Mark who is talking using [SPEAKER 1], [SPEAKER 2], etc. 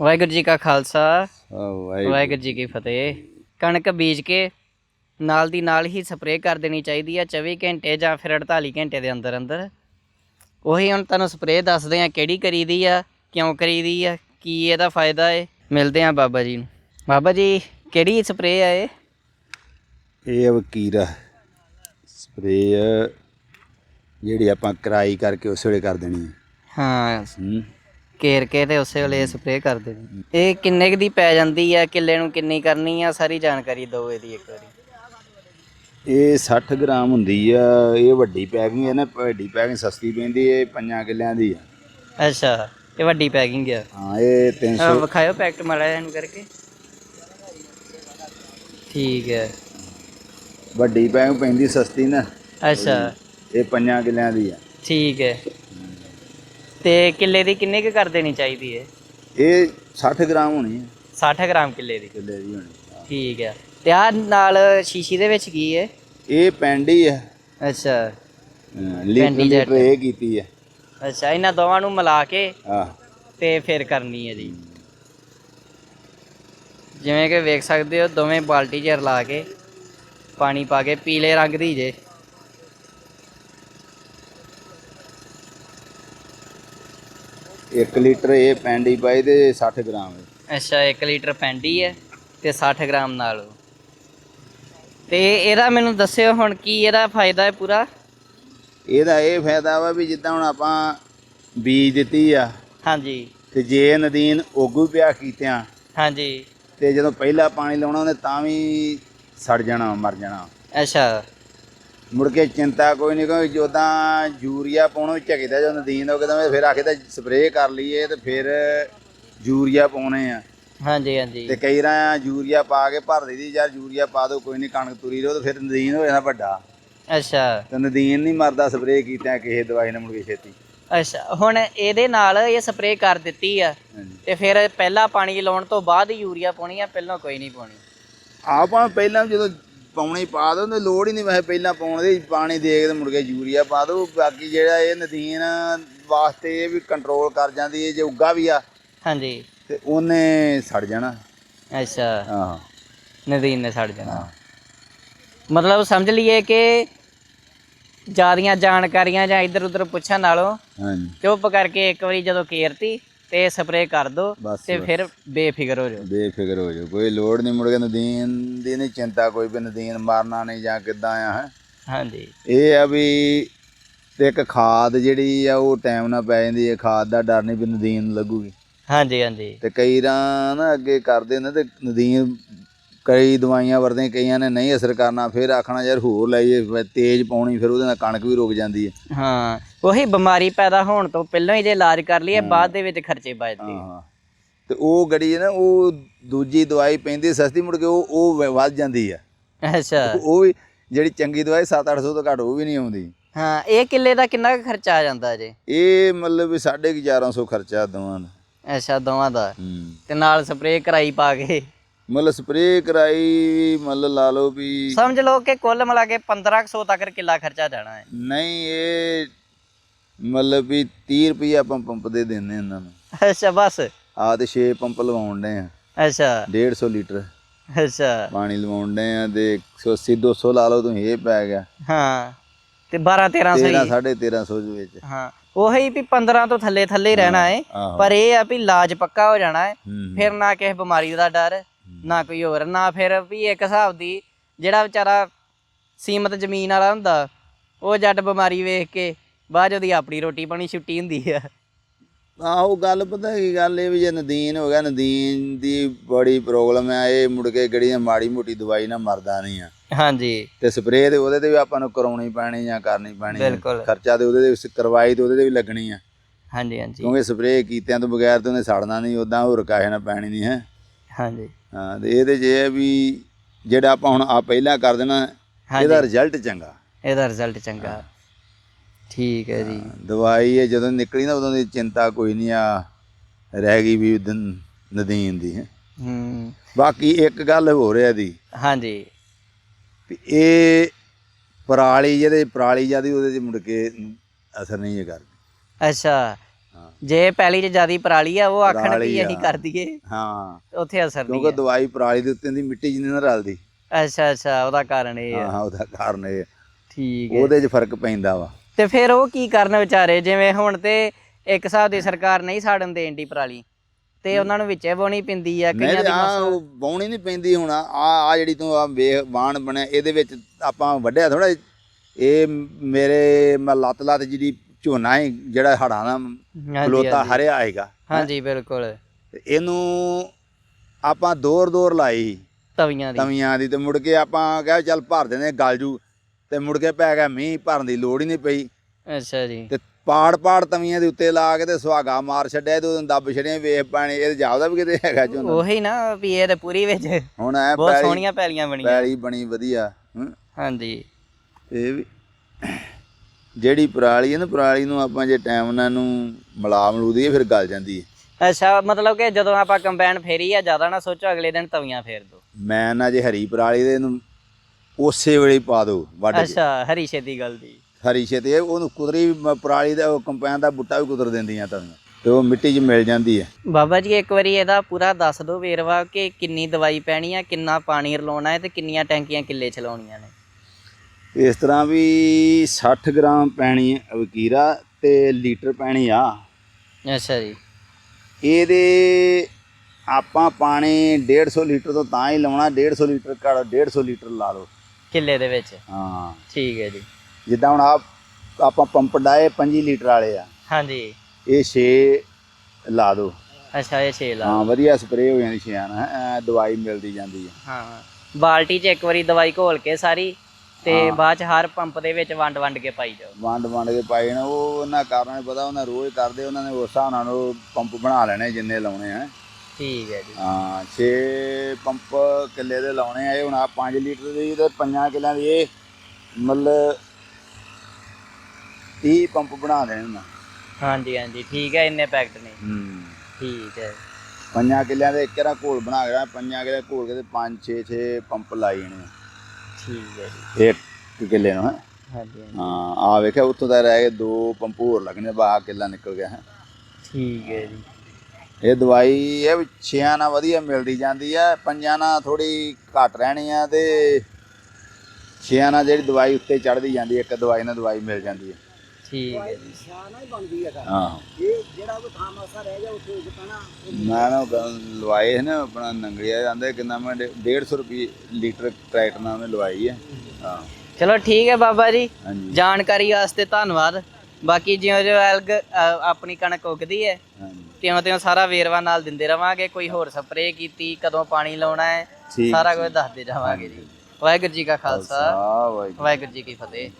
[SPEAKER 1] ਵਾਹਿਗੁਰੂ ਜੀ ਕਾ ਖਾਲਸਾ।
[SPEAKER 2] ਵਾਹਿਗੁਰੂ।
[SPEAKER 1] ਜੀ ਕੀ ਫਤਿਹ। ਕਣਕ ਬੀਜ ਕੇ ਨਾਲ ਦੀ ਨਾਲ ਹੀ ਸਪਰੇਅ ਕਰ ਦੇਣੀ ਚਾਹੀਦੀ ਆ 24 ਘੰਟੇ ਜਾਂ ਫਿਰ 48 ਘੰਟੇ ਦੇ ਅੰਦਰ ਅੰਦਰ। ਉਹੀ ਹੁਣ ਤੁਹਾਨੂੰ ਸਪਰੇਅ ਦੱਸਦੇ ਆ ਕਿਹੜੀ ਕਰੀਦੀ ਆ ਕਿਉਂ ਕਰੀਦੀ ਆ ਕੀ ਇਹਦਾ ਫਾਇਦਾ ਏ। ਮਿਲਦੇ ਆ ਬਾਬਾ ਜੀ ਨੂੰ। ਬਾਬਾ ਜੀ ਕਿਹੜੀ ਸਪਰੇਅ ਆ ਇਹ?
[SPEAKER 2] ਇਹ ਵਕੀਰਾ ਸਪਰੇਅ ਜਿਹੜੀ ਆਪਾਂ ਕਰਾਈ ਕਰਕੇ ਉਸ ਵੇਲੇ ਕਰ ਦੇਣੀ ਹੂੰ।
[SPEAKER 1] ਕੇਰ ਕੇ ਤੇ ਉਸੇ ਵੇਲੇ ਸਪਰੇਅ ਕਰ ਦੇਣੀ ਇਹ ਕਿੰਨੇ ਕੁ ਦੀ ਪੈ ਜਾਂਦੀ ਆ ਕਿੱਲੇ ਨੂੰ ਕਿੰਨੀ ਕਰਨੀ ਆ ਸਾਰੀ ਜਾਣਕਾਰੀ ਦਿਓ ਇਹਦੀ ਇੱਕ ਵਾਰੀ।
[SPEAKER 2] ਇਹ 60 ਗ੍ਰਾਮ ਹੁੰਦੀ ਆ ਇਹ ਵੱਡੀ ਪੈਕਿੰਗ ਹੈ ਨਾ ਵੱਡੀ ਪੈਕਿੰਗ ਸਸਤੀ ਪੈਂਦੀ ਇਹ ਪੰਜਾਂ ਕਿੱਲਿਆਂ ਦੀ ਆ।
[SPEAKER 1] ਅੱਛਾ ਇਹ ਵੱਡੀ ਪੈਕਿੰਗ ਆ।
[SPEAKER 2] ਹਾਂ ਇਹ 300
[SPEAKER 1] ਆਹ ਵਿਖਾਇਓ ਪੈਕਟ ਮਾੜਾ ਜਿਹਾ ਇਹਨੂੰ ਕਰਕੇ। ਠੀਕ ਹੈ
[SPEAKER 2] ਵੱਡੀ ਪੈਕਿੰਗ ਪੈਂਦੀ ਸਸਤੀ ਨਾ।
[SPEAKER 1] ਅੱਛਾ।
[SPEAKER 2] ਇਹ ਪੰਜਾਂ ਕਿੱਲਿਆਂ ਦੀ ਆ।
[SPEAKER 1] ਠੀਕ ਹੈ ਤੇ ਕਿੱਲੇ ਦੀ ਕਿੰਨੇ ਕੁ ਕਰ ਦੇਣੀ ਚਾਹੀਦੀ ਹੈ
[SPEAKER 2] ਇਹ 60 ਗ੍ਰਾਮ ਹੋਣੀ ਹੈ
[SPEAKER 1] 60 ਗ੍ਰਾਮ ਕਿੱਲੇ ਦੀ।
[SPEAKER 2] ਕਿੱਲੇ ਦੀ ਹੋਣੀ ਹਾਂ।
[SPEAKER 1] ਠੀਕ ਹੈ ਤੇ ਆ ਨਾਲ ਸ਼ੀਸ਼ੀ ਦੇ ਵਿੱਚ ਕੀ ਹੈ
[SPEAKER 2] ਇਹ ਪੈਂਡੀ ਹੈ
[SPEAKER 1] ਅੱਛਾ। ਪੈਂਡੀ ਜੈਟ।
[SPEAKER 2] ਇਹ ਕੀਤੀ ਹੈ
[SPEAKER 1] ਅੱਛਾ ਇਹਨਾਂ ਦੋਵਾਂ ਨੂੰ ਮਿਲਾ ਕੇ
[SPEAKER 2] ਆਹ
[SPEAKER 1] ਤੇ ਫਿਰ ਕਰਨੀ ਹੈ ਜੀ। ਜਿਵੇਂ ਕਿ ਵੇਖ ਸਕਦੇ ਹੋ ਦੋਵੇਂ ਬਾਲਟੀ 'ਚ ਰਲਾ ਕੇ ਪਾਣੀ ਪਾ ਕੇ ਪੀਲੇ ਰੰਗ ਦੀ ਜੇ।
[SPEAKER 2] ਇੱਕ ਲੀਟਰ ਇਹ ਪੈਂਡੀ ਪਾਈ ਤੇ 60 ਗ੍ਰਾਮ ਹੈ।
[SPEAKER 1] ਅੱਛਾ 1 ਲੀਟਰ ਪੈਂਡੀ ਹੈ ਤੇ 60 ਗ੍ਰਾਮ ਨਾਲ। ਤੇ ਇਹਦਾ ਮੈਨੂੰ ਦੱਸਿਓ ਹੁਣ ਕੀ ਇਹਦਾ ਫਾਇਦਾ ਹੈ ਪੂਰਾ?
[SPEAKER 2] ਇਹਦਾ ਇਹ ਫਾਇਦਾ ਵਾ ਵੀ ਜਿੱਦਾਂ ਹੁਣ ਆਪਾਂ ਬੀਜ ਦਿੱਤੀ ਆ
[SPEAKER 1] ਹਾਂਜੀ।
[SPEAKER 2] ਤੇ ਜੇ ਨਦੀਨ ਉਗੂ ਪਿਆ ਕੀਤਿਆਂ
[SPEAKER 1] ਹਾਂਜੀ।
[SPEAKER 2] ਤੇ ਜਦੋਂ ਪਹਿਲਾ ਪਾਣੀ ਲਾਉਣਾ ਉਹਨੇ ਤਾਂ ਵੀ ਸੜ ਜਾਣਾ ਮਰ ਜਾਣਾ।
[SPEAKER 1] ਅੱਛਾ।
[SPEAKER 2] ਮੁੜ ਕੇ ਚਿੰਤਾ ਕੋਈ ਨਹੀਂ ਕੋਈ ਜੋਦਾਂ ਯੂਰੀਆ ਪਾਉਣਾ ਵੀ ਝਕਿਦਾ ਜਦੋਂ ਨਦੀਨ ਹੋ ਤਾਂ ਫਿਰ ਆਖੇ ਤਾਂ ਸਪਰੇਅ ਕਰ ਲਈਏ ਤੇ ਫਿਰ ਯੂਰੀਆ ਪਾਉਣੇ ਆ।
[SPEAKER 1] ਹਾਂਜੀ ਹਾਂਜੀ।
[SPEAKER 2] ਤੇ ਕਈ ਰਾਂ ਯੂਰੀਆ ਪਾ ਕੇ ਭਰ ਦਈਦੀ ਯਾਰ ਯੂਰੀਆ ਪਾ ਦੋ ਕੋਈ ਨਹੀਂ ਕਣਕ ਤੁਰੀ ਰਹੋ ਤੇ ਫਿਰ ਨਦੀਨ ਹੋ ਜਾਂਦਾ ਵੱਡਾ।
[SPEAKER 1] ਅੱਛਾ।
[SPEAKER 2] ਤੇ ਨਦੀਨ ਨਹੀਂ ਮਰਦਾ ਸਪਰੇਅ ਕੀਤਿਆਂ ਕਿਸੇ ਦਵਾਈ ਨਾਲ ਮੁੜ ਕੇ ਛੇਤੀ।
[SPEAKER 1] ਅੱਛਾ ਹੁਣ ਇਹਦੇ ਨਾਲ ਇਹ ਸਪਰੇਅ ਕਰ ਦਿੱਤੀ ਆ ਤੇ ਫਿਰ ਪਹਿਲਾ ਪਾਣੀ ਲਾਉਣ ਤੋਂ ਬਾਅਦ ਯੂਰੀਆ ਪਾਉਣੀ ਆ ਪਹਿਲਾਂ ਕੋਈ ਨਹੀਂ ਪਾਉਣੀ?
[SPEAKER 2] ਆਪਾਂ ਪਹਿਲਾਂ ਜਦੋਂ ਪਾਉਣੀ ਪਾ ਦੋ ਤੇ ਲੋੜ ਹੀ ਨਹੀਂ ਵੈਸੇ ਪਹਿਲਾਂ ਪਾਉਣ ਦੀ ਪਾਣੀ ਦੇ ਕੇ ਤੇ ਮੁੜ ਕੇ ਯੂਰੀਆ ਪਾ ਦੋ। ਬਾਕੀ ਜਿਹੜਾ ਇਹ ਨਦੀਨ ਵਾਸਤੇ ਇਹ ਵੀ ਕੰਟਰੋਲ ਕਰ ਜਾਂਦੀ ਹੈ ਜੇ ਉੱਗਾ ਵੀ ਆ
[SPEAKER 1] ਹਾਂਜੀ।
[SPEAKER 2] ਤੇ ਉਹਨੇ ਸੜ ਜਾਣਾ।
[SPEAKER 1] ਅੱਛਾ।
[SPEAKER 2] ਹਾਂ।
[SPEAKER 1] ਨਦੀਨ ਨੇ ਸੜ ਜਾਣਾ। ਮਤਲਬ ਸਮਝ ਲਈਏ ਕਿ ਜਿਆਦੀਆਂ ਜਾਣਕਾਰੀਆਂ ਜਾਂ ਇੱਧਰ ਉੱਧਰ ਪੁੱਛਣ ਨਾਲੋਂ
[SPEAKER 2] ਹਾਂਜੀ।
[SPEAKER 1] ਚੁੱਪ ਕਰਕੇ ਇੱਕ ਵਾਰੀ ਜਦੋਂ ਕੇਰਤੀ ਤੇ ਸਪਰੇਅ ਕਰ ਦੋ
[SPEAKER 2] ਬਸ,
[SPEAKER 1] ਤੇ
[SPEAKER 2] ਬਸ।
[SPEAKER 1] ਫਿਰ ਬੇਫਿਕਰ ਹੋ ਜਾਓ।
[SPEAKER 2] ਬੇਫਿਕਰ ਹੋ ਜਾਓ ਕੋਈ ਲੋੜ ਨਹੀਂ ਮੁੜ ਕੇ ਨਦੀਨ ਦੀ ਨਹੀਂ ਚਿੰਤਾ ਕੋਈ ਵੀ ਨਦੀਨ ਮਾਰਨਾ ਨਹੀਂ ਜਾਂ ਕਿੱਦਾਂ ਆ ਹੈ।
[SPEAKER 1] ਹਾਂਜੀ।
[SPEAKER 2] ਇਹ ਆ ਵੀ ਤੇ ਇੱਕ ਖਾਦ ਜਿਹੜੀ ਆ ਉਹ ਟਾਈਮ ਨਾਲ ਪੈ ਜਾਂਦੀ ਹੈ ਖਾਦ ਦਾ ਡਰ ਨਹੀਂ ਵੀ ਨਦੀਨ ਲੱਗੂਗੀ।
[SPEAKER 1] ਹਾਂਜੀ ਹਾਂਜੀ।
[SPEAKER 2] ਤੇ ਕਈ ਰਾਂ ਨਾ ਅੱਗੇ ਕਰਦੇ ਨੇ ਤੇ ਨਦੀਨ ਕਈ ਦਵਾਈਆਂ ਵਰਦੇ ਕਈਆਂ ਨੇ ਨਹੀਂ ਅਸਰ ਕਰਨਾ ਫਿਰ ਆਖਣਾ ਯਾਰ ਹੋਰ ਲਾਈਏ ਫਿਰ ਤੇਜ਼ ਪਾਉਣੀ ਫਿਰ ਉਹਦੇ ਨਾਲ ਕਣਕ ਵੀ ਰੁਕ ਜਾਂਦੀ ਹੈ
[SPEAKER 1] ਹਾਂ ਉਹੀ ਬਿਮਾਰੀ ਪੈਦਾ ਹੋਣ ਤੋਂ ਪਹਿਲਾਂ ਹੀ ਜੇ ਇਲਾਜ ਕਰ ਲਈਏ ਬਾਅਦ ਦੇ ਵਿੱਚ ਖਰਚੇ ਬਚਦੇ
[SPEAKER 2] ਹਾਂ ਤੇ ਉਹ ਗੜੀ ਹੈ ਨਾ ਉਹ ਦੂਜੀ ਦਵਾਈ ਪੈਂਦੀ ਸਸਤੀ ਮੁੜ ਕੇ ਉਹ ਉਹ ਵ- ਵੱਧ ਜਾਂਦੀ ਆ
[SPEAKER 1] ਅੱਛਾ।
[SPEAKER 2] ਉਹ ਵੀ ਜਿਹੜੀ ਚੰਗੀ ਦਵਾਈ 7-800 ਤੋਂ ਘੱਟ ਉਹ ਵੀ ਨਹੀਂ ਆਉਂਦੀ।
[SPEAKER 1] ਹਾਂ ਇਹ ਕਿੱਲੇ ਦਾ ਕਿੰਨਾ ਕੁ ਖਰਚਾ ਆ ਜਾਂਦਾ ਜੇ?
[SPEAKER 2] ਇਹ ਮਤਲਬ ਵੀ 1150 ਖਰਚਾ ਦੋਵਾਂ ਦਾ।
[SPEAKER 1] ਅੱਛਾ ਦੋਵਾਂ ਦਾ।
[SPEAKER 2] ਹੂੰ।
[SPEAKER 1] ਤੇ ਨਾਲ ਸਪਰੇਅ ਕਰਾਈ ਪਾ ਕੇ।
[SPEAKER 2] ਮਤਲਬ ਸਪਰੇਅ ਕਰਾਈ ਮਤਲਬ ਲਾ ਲਓ ਵੀ
[SPEAKER 1] ਸਮਝ ਲਓ ਕਿ ਕੁੱਲ ਮਿਲਾ ਕੇ 1500 ਤੱਕ ਕਿੱਲਾ ਖਰਚਾ ਜਾਣਾ ਹੈ।
[SPEAKER 2] ਨਹੀਂ ਇਹ ਮਤਲਬ ਵੀ 30 ਰੁਪਏ ਆਪਾਂ ਪੰਪ ਦੇ ਦਿੰਦੇ ਇਹਨਾਂ ਨੂੰ।
[SPEAKER 1] ਅੱਛਾ ਬਸ।
[SPEAKER 2] ਆ ਤੇ 6 ਪੰਪ ਲਵਾਉਣ ਦੇ ਆ।
[SPEAKER 1] ਅੱਛਾ।
[SPEAKER 2] 150 ਲੀਟਰ।
[SPEAKER 1] ਅੱਛਾ।
[SPEAKER 2] ਪਾਣੀ ਲਵਾਉਣ ਦੇ ਆ ਤੇ 180 200 ਲਾ ਲਓ ਤੁਸੀਂ ਇਹ ਪੈ ਗਿਆ।
[SPEAKER 1] ਹਾਂ। ਤੇ 12 1300
[SPEAKER 2] 13
[SPEAKER 1] ਹੀ।
[SPEAKER 2] 1350 ਦੇ ਵਿੱਚ।
[SPEAKER 1] ਹਾਂ। ਉਹੀ ਵੀ 15 ਤੋਂ ਥੱਲੇ ਥੱਲੇ ਰਹਿਣਾ ਹੈ ਪਰ ਇਹ ਆ ਵੀ ਇਲਾਜ ਪੱਕਾ ਹੋ ਜਾਣਾ ਹੂੰ ਫਿਰ ਨਾ ਕਿਸੇ ਬਿਮਾਰੀ ਦਾ ਡਰ ਨਾ ਕੋਈ ਹੋਰ ਨਾ ਫਿਰ ਵੀ ਇੱਕ ਹਿਸਾਬ ਦੀ ਜਿਹੜਾ ਵਿਚਾਰਾ ਸੀਮਤ ਜ਼ਮੀਨ ਵਾਲਾ ਹੁੰਦਾ ਉਹ ਜੱਟ ਬਿਮਾਰੀ ਵੇਖ ਕੇ ਬਾਅਦ 'ਚ ਉਹਦੀ ਆਪਣੀ ਰੋਟੀ ਪਾਣੀ ਛੁੱਟੀ ਹੁੰਦੀ ਆ।
[SPEAKER 2] ਆਹੋ ਗੱਲ ਪਤਾ ਕੀ ਗੱਲ ਇਹ ਵੀ ਜੇ ਨਦੀਨ ਹੋ ਗਿਆ ਨਦੀਨ ਦੀ ਬੜੀ ਪ੍ਰੋਬਲਮ ਆ ਇਹ ਮੁੜ ਕੇ ਗੜੀ ਮਾੜੀ ਮੋਟੀ ਦਵਾਈ ਨਾਲ ਮਰਦਾ ਨਹੀਂ ਆ।
[SPEAKER 1] ਹਾਂਜੀ।
[SPEAKER 2] ਤੇ ਸਪਰੇਅ ਤੇ ਉਹਦੇ ਤੇ ਵੀ ਆਪਾਂ ਨੂੰ ਕਰਾਉਣੀ ਪੈਣੀ ਜਾਂ ਕਰਨੀ ਪੈਣੀ ਆ।
[SPEAKER 1] ਬਿਲਕੁਲ।
[SPEAKER 2] ਖਰਚਾ ਤੇ ਉਹਦੇ ਤੇ ਕਰਵਾਈ ਤੇ ਉਹਦੇ ਤੇ ਵੀ ਲੱਗਣੀ ਆ।
[SPEAKER 1] ਹਾਂਜੀ ਹਾਂਜੀ।
[SPEAKER 2] ਕਿਉਂਕਿ ਸਪਰੇਅ ਕੀਤਿਆਂ ਤੋਂ ਬਗੈਰ ਤੇ ਉਹਨੇ ਸੜਨਾ ਨਹੀਂ ਉਦਾਂ ਹੋਰ ਕਾਹੇ ਨਾਲ ਪੈਣੀ ਨਹੀਂ ਹੈ।
[SPEAKER 1] ਹਾਂਜੀ।
[SPEAKER 2] ਹਾਂ ਤੇ ਇਹਦੇ ਜੇ ਹੈ ਵੀ ਜਿਹੜਾ ਆਪਾਂ ਹੁਣ ਆ ਪਹਿਲਾਂ ਕਰ ਦੇਣਾ ਇਹਦਾ ਰਿਜ਼ਲਟ ਚੰਗਾ।
[SPEAKER 1] ਇਹਦਾ ਰਿਜ਼ਲਟ ਚੰਗਾ। ਠੀਕ ਹੈ ਜੀ।
[SPEAKER 2] ਦਵਾਈ ਇਹ ਜਦੋਂ ਨਿਕਲੀ ਨਾ ਉਦੋਂ ਦੀ ਚਿੰਤਾ ਕੋਈ ਨਹੀਂ ਆ ਰਹਿ ਗਈ ਵੀ ਨਦੀਨ ਦੀ ਹੈਂ।
[SPEAKER 1] ਹੂੰ।
[SPEAKER 2] ਬਾਕੀ ਇੱਕ ਗੱਲ ਹੋ ਰਿਹਾ ਦੀ
[SPEAKER 1] ਹਾਂਜੀ।
[SPEAKER 2] ਵੀ ਇਹ ਪਰਾਲੀ ਜਿਹਦੇ ਪਰਾਲੀ ਜਿਆਦੀ ਉਹਦੇ ਚ ਮੁੜ ਕੇ ਅਸਰ ਨਹੀਂ ਇਹ ਕਰਦੀ।
[SPEAKER 1] ਅੱਛਾ।
[SPEAKER 2] ਹਾਂ।
[SPEAKER 1] ਜੇ ਪੈਲੀ 'ਚ ਜਿਆਦੀ ਪਰਾਲੀ ਆ ਉਹ ਆਖਣ ਕਿ ਅਸੀਂ। ਕਰ ਦਈਏ
[SPEAKER 2] ਹਾਂ।
[SPEAKER 1] ਉੱਥੇ ਅਸਰ ਨਹੀਂ
[SPEAKER 2] ਕਿਉਂਕਿ ਦਵਾਈ ਪਰਾਲੀ ਦੇ ਉੱਤੇ ਦੀ ਮਿੱਟੀ ਜਿੰਨੀ ਨਾ ਰਲਦੀ।
[SPEAKER 1] ਹੈ। ਅੱਛਾ ਅੱਛਾ ਉਹਦਾ ਕਾਰਨ ਇਹ
[SPEAKER 2] ਹਾਂ ਹਾਂ ਉਹਦਾ ਕਾਰਨ ਇਹ।
[SPEAKER 1] ਠੀਕ ਹੈ।
[SPEAKER 2] ਉਹਦੇ 'ਚ ਫ਼ਰਕ ਪੈਂਦਾ ਵਾ।
[SPEAKER 1] ਤੇ ਫਿਰ ਉਹ ਕੀ ਕਰਨ ਵਿਚਾਰੇ? ਜਿਵੇਂ ਹੁਣ ਤੇ ਇੱਕ ਹਿਸਾਬ ਦੀ ਸਰਕਾਰ ਨਹੀਂ ਸਾੜਨ ਦੇਣ ਦੀ ਪਰਾਲੀ। ਤੇ ਉਹਨਾਂ ਨੂੰ ਵਿੱਚੇ ਬੋਣੀ ਪਿੰਦੀ ਆ ਕਈਆਂ ਦੀ
[SPEAKER 2] ਆ ਬਾਉਣੀ ਨਹੀਂ ਪੈਂਦੀ ਹੁਣ। ਆ ਆ ਜਿਹੜੀ ਤੂੰ ਆ ਵੇਖ ਬਾਣ ਬਣਿਆ ਇਹਦੇ ਵਿੱਚ ਆਪਾਂ ਵੱਢਿਆ ਥੋੜਾ ਇਹ ਮੇਰੇ ਮੈਂ ਲੱਤ ਲੱਤ ਜਿਹੜੀ ਝੋਨਾ ਹੈ ਜਿਹੜਾ ਹੜਾਂ ਦਾ ਖਲੋਤਾ ਹਰਿਆ ਆਏਗਾ
[SPEAKER 1] ਹਾਂਜੀ ਬਿਲਕੁਲ।
[SPEAKER 2] ਇਹਨੂੰ ਆਪਾਂ ਦੌਰ ਦੌਰ ਲਾਈ
[SPEAKER 1] ਤਵੀਆਂ ਦੀ।
[SPEAKER 2] ਤਵੀਆਂ ਦੀ ਤੇ ਮੁੜ ਕੇ ਆਪਾਂ ਕਿਹਾ ਚੱਲ ਭਰ ਦਿੰਦੇ ਗਲ ਜੂ। ਤੇ ਮੁੜ ਕੇ ਪੈ ਗਿਆ ਮੀਂਹ ਭਰਨ ਦੀ ਲੋੜ ਹੀ ਨਹੀਂ ਪਈ।
[SPEAKER 1] ਅੱਛਾ ਜੀ।
[SPEAKER 2] ਤੇ ਪਾੜ ਪਾੜ ਤਵੀਆਂ ਦੇ ਉੱਤੇ ਲਾ ਕੇ ਤੇ ਸੁਹਾਗਾ ਮਾਰ ਛੱਡਿਆ ਤੇ ਉਦੋਂ ਦੱਬ ਛੜਿਆ ਵੇਖ ਪਾਣੀ ਇਹ ਜਾਪਦਾ ਵੀ ਕਿਤੇ ਹੈਗਾ ਝੋਨਾ।
[SPEAKER 1] ਉਹੀ ਨਾ ਵੀ ਇਹ ਤੇ ਪੂਰੀ ਵਿੱਚ
[SPEAKER 2] ਹੁਣ ਐ
[SPEAKER 1] ਬਹੁਤ ਸੋਹਣੀਆਂ ਪੈਲੀਆਂ ਬਣੀਆਂ।
[SPEAKER 2] ਪੈਲੀ ਬਣੀ ਵਧੀਆ।
[SPEAKER 1] ਹਾਂਜੀ।
[SPEAKER 2] ਇਹ ਵੀ ਜਿਹੜੀ ਪਰਾਲੀ ਹੈ ਨਾ ਪਰਾਲੀ ਨੂੰ ਆਪਾਂ ਜੇ ਟਾਈਮ ਨਾਲ ਨੂੰ ਮਿਲਾ ਮਲੂ ਦਈਏ ਫਿਰ ਗਲ ਜਾਂਦੀ ਹੈ
[SPEAKER 1] ਅੱਛਾ ਮਤਲਬ ਕਿ ਜਦੋਂ ਆਪਾਂ ਕੰਬਾਈਨ ਫੇਰੀ ਆ ਜ਼ਿਆਦਾ ਨਾ ਸੋਚੋ ਅਗਲੇ ਦਿਨ ਤਵੀਆਂ ਫੇਰ ਦੋ।
[SPEAKER 2] ਮੈਂ ਨਾ ਜੇ ਹਰੀ ਪਰਾਲੀ ਦੇ ਇਹਨੂੰ ਉਸੇ ਵੇਲੇ ਹੀ ਪਾ ਦੋ ਵੱਢ ਕੇ।
[SPEAKER 1] ਅੱਛਾ ਹਰੀ ਛੇਤੀ ਗੱਲ ਦੀ।
[SPEAKER 2] ਹਰੀ ਛੇਤੀ ਇਹ ਉਹਨੂੰ ਕੁਦਰੀ ਮ- ਪਰਾਲੀ ਦਾ ਉਹ ਕੰਪੈਨ ਦਾ ਬੁੱਟਾ ਵੀ ਕੁਦਰ ਦਿੰਦੀਆਂ ਤਾਂ। ਤੇ ਉਹ ਮਿੱਟੀ 'ਚ ਮਿਲ ਜਾਂਦੀ ਹੈ।
[SPEAKER 1] ਬਾਬਾ ਜੀ ਇੱਕ ਵਾਰੀ ਇਹਦਾ ਪੂਰਾ ਦੱਸ ਦਿਓ ਵੇਰਵਾ ਕਿ ਕਿੰਨੀ ਦਵਾਈ ਪੈਣੀ ਆ ਕਿੰਨਾ ਪਾਣੀ ਰਲਾਉਣਾ ਹੈ ਤੇ ਕਿੰਨੀਆਂ ਟੈਂਕੀਆਂ ਕਿੱਲੇ ਚਲਾਉਣੀਆਂ ਨੇ।
[SPEAKER 2] ਇਸ ਤਰ੍ਹਾਂ ਵੀ 60 ਗ੍ਰਾਮ ਪੈਣੀ ਹੈ ਵਕੀਰਾ ਤੇ ਲੀਟਰ ਪੈਣੀ ਆ।
[SPEAKER 1] ਅੱਛਾ ਜੀ।
[SPEAKER 2] ਇਹਦੇ ਆਪਾਂ ਪਾਣੀ 150 ਲੀਟਰ ਤੋਂ ਤਾਂ ਹੀ ਲਾਉਣਾ 150 ਲੀਟਰ ਘੜ 150 ਲੀਟਰ ਲਾ ਲਓ।
[SPEAKER 1] ਕਿੱਲੇ ਦੇ ਵਿੱਚ।
[SPEAKER 2] ਹਾਂ।
[SPEAKER 1] ਠੀਕ ਹੈ ਜੀ।
[SPEAKER 2] ਜਿੱਦਾਂ ਹੁਣ ਆ ਆਪਾਂ ਪੰਪ ਡਾਏ 5 ਲੀਟਰ ਵਾਲੇ ਆ।
[SPEAKER 1] ਹਾਂਜੀ।
[SPEAKER 2] ਇਹ 6 ਲਾ ਦਿਓ
[SPEAKER 1] ਅੱਛਾ ਇਹ 6 ਲਾ
[SPEAKER 2] ਹਾਂ ਵਧੀਆ ਸਪਰੇਅ ਹੋ ਜਾਂਦੀ ਛਿਆਂ ਨਾਲ ਐਂ ਦਵਾਈ ਮਿਲਦੀ ਜਾਂਦੀ ਹੈ
[SPEAKER 1] ਹਾਂ। ਬਾਲਟੀ 'ਚ ਇੱਕ ਵਾਰੀ ਦਵਾਈ ਘੋਲ ਕੇ ਸਾਰੀ ਤੇ ਬਾਅਦ 'ਚ ਹਰ ਪੰਪ ਦੇ ਵਿੱਚ ਵੰਡ ਵੰਡ ਕੇ ਪਾਈ ਜਾਓ।
[SPEAKER 2] ਵੰਡ ਵੰਡ ਕੇ ਪਾਏ ਨੇ ਉਹ ਉਹਨਾਂ ਕਾਰਨਾਂ ਨੇ ਪਤਾ ਉਹਨਾਂ ਰੋਜ਼ ਕਰਦੇ ਉਹਨਾਂ ਨੇ ਉਸ ਹਿਸਾਬ ਨਾਲ ਉਹ ਪੰਪ ਬਣਾ ਲੈਣੇ ਜਿੰਨੇ ਲਾਉਣੇ ਆ।
[SPEAKER 1] ਠੀਕ ਹੈ ਜੀ।
[SPEAKER 2] ਹਾਂ 6 ਪੰਪ ਕਿੱਲੇ ਦੇ ਲਾਉਣੇ ਆ ਇਹ ਹੁਣ ਆ 5 ਲੀਟਰ ਦੀ ਤੇ 5 ਕਿੱਲਿਆਂ ਦੀ ਇਹ ਮਤਲਬ 30 ਪੰਪ ਬਣਾ ਦੇਣੇ ਨਾ
[SPEAKER 1] ਹਾਂਜੀ ਹਾਂਜੀ ਠੀਕ ਹੈ ਇੰਨੇ ਪੈਕਟ ਨੇ।
[SPEAKER 2] ਹੂੰ।
[SPEAKER 1] ਠੀਕ ਹੈ।
[SPEAKER 2] ਪੰਜਾਂ ਕਿੱਲਿਆਂ ਦੇ ਇੱਕ ਰਾ ਘੋਲ ਬਣਾ ਕੇ ਨਾ ਪੰਜਾਂ ਕਿੱਲੇ ਘੋਲ ਕੇ ਤੇ 5 6 6 ਪੰਪ ਲਾਈ ਜਾਣੇ।
[SPEAKER 1] ਠੀਕ ਹੈ ਜੀ।
[SPEAKER 2] ਇੱਕ ਕਿੱਲੇ ਨੂੰ ਹੈਂ।
[SPEAKER 1] ਹਾਂਜੀ ਹਾਂਜੀ।
[SPEAKER 2] ਹਾਂ ਆ ਵੇਖਿਆ ਉੱਥੋਂ ਦਾ ਰਹਿ ਗਏ ਦੋ ਪੰਪ ਹੋਰ ਲੱਗਣੇ ਬਾ ਕਿੱਲਾ ਨਿਕਲ ਗਿਆ ਹੈ?
[SPEAKER 1] ਠੀਕ ਹੈ ਜੀ।
[SPEAKER 2] ਇਹ ਦਵਾਈ ਇਹ ਵੀ ਛਿਆਂ ਨਾਲ ਵਧੀਆ ਮਿਲਦੀ ਜਾਂਦੀ ਆ ਪੰਜਾਂ ਨਾਲ ਥੋੜੀ ਘੱਟ ਰਹਿਣੀ ਆ ਤੇ ਛਿਆਂ ਨਾਲ ਜਿਹੜੀ ਦਵਾਈ ਉੱਤੇ ਚੜਦੀ ਜਾਂਦੀ ਹੈ, ਇੱਕ ਦਵਾਈ ਨਾਲ ਦਵਾਈ ਮਿਲ ਜਾਂਦੀ ਹੈ
[SPEAKER 1] ਠੀਕ ਹੈ ਜੀ।
[SPEAKER 2] ਹਾਂ ਇਹ ਜਿਹੜਾ ਕੋਈ ਥਾਂ ਮਸਾ ਰਹਿ ਜਾ ਉੱਥੇ ਮੈਂ ਨਾ ਗੱਲ ਲਵਾਏ ਹੈ ਨਾ ਆਪਣਾ ਨੰਗੜਿਆ ਜਾਂਦੇ ਕਿੰਨਾ ਮੈਂ 150 ਰੁਪਏ ਲੀਟਰ ਟਰੈਕਟਰ ਨਾਲ ਮੈਂ ਲਵਾਈ ਹੈ ਹਾਂ
[SPEAKER 1] ਚਲੋ ਠੀਕ ਹੈ ਬਾਬਾ ਜੀ।
[SPEAKER 2] ਹਾਂਜੀ।
[SPEAKER 1] ਜਾਣਕਾਰੀ ਵਾਸਤੇ ਧੰਨਵਾਦ। ਬਾਕੀ ਜਿਉਂ ਜਿਉਂ ਐਲਗ ਅ, ਆਪਣੀ ਕਣਕ ਉਗਦੀ ਹੈ। ਤਿਉਂ ਤਿਉਂ ਸਾਰਾ ਵੇਰਵਾ ਨਾਲ ਦਿੰਦੇ ਰਵਾਂਗੇ ਕੋਈ ਹੋਰ ਸਪਰੇਅ ਕੀਤੀ ਕਦੋਂ ਪਾਣੀ ਲਾਉਣਾ ਹੈ
[SPEAKER 2] ਠੀਕ
[SPEAKER 1] ਸਾਰਾ ਕੁਝ ਦੱਸਦੇ ਜਾਵਾਂਗੇ ਜੀ। ਵਾਹਿਗੁਰੂ ਜੀ ਕਾ ਖਾਲਸਾ। ਵਾਹਿਗੁਰੂ ਜੀ ਕੀ ਫਤਿਹ।